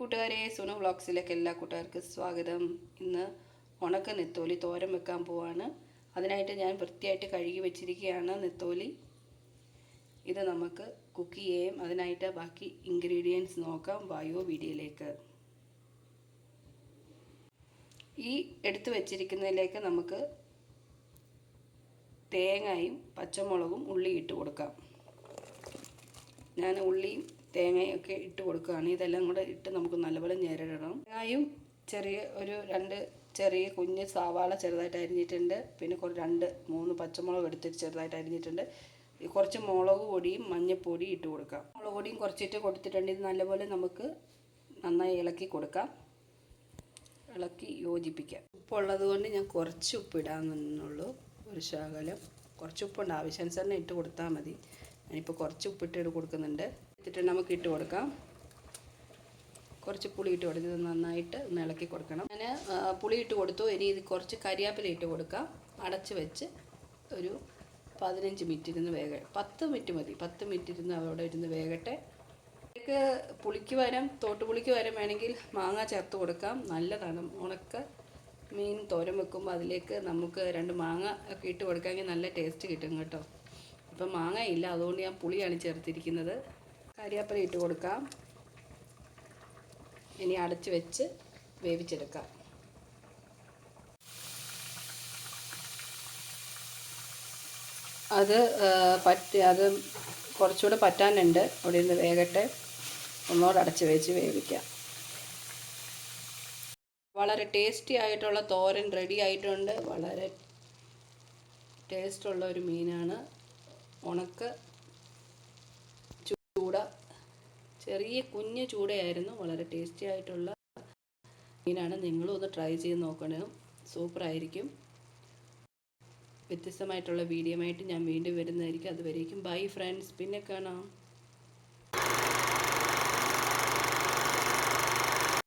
കൂട്ടുകാരെ സുനു വ്ളോഗ്സിലേക്ക് എല്ലാ കൂട്ടുകാർക്കും സ്വാഗതം. ഇന്ന് ഉണക്ക നെത്തോലി തോരൻ വെക്കാൻ പോവാണ്. അതിനായിട്ട് ഞാൻ വൃത്തിയായിട്ട് കഴുകി വെച്ചിരിക്കുകയാണ് നെത്തോലി. ഇത് നമുക്ക് കുക്ക് ചെയ്യും അതിനായിട്ട് ബാക്കി ഇൻഗ്രീഡിയൻസ് നോക്കാം വായോ വീഡിയോയിലേക്ക്. ഈ എടുത്തു വച്ചിരിക്കുന്നതിലേക്ക് നമുക്ക് തേങ്ങയും പച്ചമുളകും ഉള്ളി ഇട്ട് കൊടുക്കാം. ഞാൻ ഉള്ളിയും തേങ്ങയൊക്കെ ഇട്ട് കൊടുക്കുകയാണ്. ഇതെല്ലാം കൂടെ ഇട്ട് നമുക്ക് നല്ലപോലെ ഞെരടണം. തേങ്ങയും ചെറിയ ഒരു രണ്ട് ചെറിയ കുഞ്ഞ് സവാള ചെറുതായിട്ട് അരിഞ്ഞിട്ടുണ്ട്. പിന്നെ രണ്ട് മൂന്ന് പച്ചമുളക് എടുത്തിട്ട് ചെറുതായിട്ട് അരിഞ്ഞിട്ടുണ്ട്. കുറച്ച് മുളക് പൊടിയും മഞ്ഞൾപ്പൊടിയും ഇട്ട് കൊടുക്കാം. മുളക് പൊടിയും കുറച്ചിട്ട് കൊടുത്തിട്ടുണ്ട്. ഇത് നല്ലപോലെ നമുക്ക് നന്നായി ഇളക്കി കൊടുക്കാം. ഇളക്കി യോജിപ്പിക്കാം. ഉപ്പുള്ളത് കൊണ്ട് ഞാൻ കുറച്ച് ഉപ്പ് ഇടാമെന്നുള്ളൂ ഒരു ശകലം. കുറച്ച് ഉപ്പുണ്ട് ആവശ്യാനുസരണം ഇട്ട് കൊടുത്താൽ മതി. ഞാനിപ്പോൾ കുറച്ച് ഉപ്പിട്ട് കൊടുക്കുന്നുണ്ട്. എന്നിട്ട് നമുക്ക് ഇട്ട് കൊടുക്കാം. കുറച്ച് പുളി ഇട്ട് കൊടുത്ത് നന്നായിട്ട് ഒന്ന് ഇളക്കി കൊടുക്കണം. ഞാൻ പുളി ഇട്ട് കൊടുത്തു. ഇനി ഇത് കുറച്ച് കരിയാപ്പില ഇട്ട് കൊടുക്കാം. അടച്ച് വെച്ച് ഒരു പതിനഞ്ച് മിനിറ്റ് ഇരുന്ന് വേഗ പത്ത് മിനിറ്റ് മതി. പത്ത് മിനിറ്റ് ഇരുന്ന് അവിടെ ഇരുന്ന് വേഗട്ടെ ഇതിലേക്ക് പുളിക്ക് പകരം തോട്ടുപുളിക്ക് പകരം വേണമെങ്കിൽ മാങ്ങ ചേർത്ത് കൊടുക്കാം. നല്ലതാണ്. ഉണക്ക മീൻ തോരൻ വെക്കുമ്പോൾ അതിലേക്ക് നമുക്ക് രണ്ട് മാങ്ങ ഒക്കെ ഇട്ട് കൊടുക്കാമെങ്കിൽ നല്ല ടേസ്റ്റ് കിട്ടും കേട്ടോ. ഇപ്പം മാങ്ങ ഇല്ല അതുകൊണ്ട് ഞാൻ പുളിയാണ് ചേർത്തിരിക്കുന്നത്. കരിയാപ്പല ഇട്ട് കൊടുക്കാം. ഇനി അടച്ച് വെച്ച് വേവിച്ചെടുക്കാം. അത് പറ്റ അത് കുറച്ചുകൂടെ പറ്റാനുണ്ട്. അവിടെ നിന്ന് വേഗട്ടെ ഒന്നുകൂടെ അടച്ച് വെച്ച് വേവിക്കാം. വളരെ ടേസ്റ്റി ആയിട്ടുള്ള തോരൻ റെഡി ആയിട്ടുണ്ട്. വളരെ ടേസ്റ്റുള്ള ഒരു മീനാണ്. ഉണക്ക ചൂട ചെറിയ കുഞ്ഞ് ചൂടയായിരുന്നു. വളരെ ടേസ്റ്റി ആയിട്ടുള്ള മീനാണ്. നിങ്ങളും ഒന്ന് ട്രൈ ചെയ്ത് നോക്കണം. സൂപ്പറായിരിക്കും വ്യത്യസ്തമായിട്ടുള്ള വീഡിയോ ആയിട്ട് ഞാൻ വീണ്ടും വരുന്നതായിരിക്കും. അതുവരേക്കും ബൈ ഫ്രണ്ട്സ് പിന്നെ കാണാം.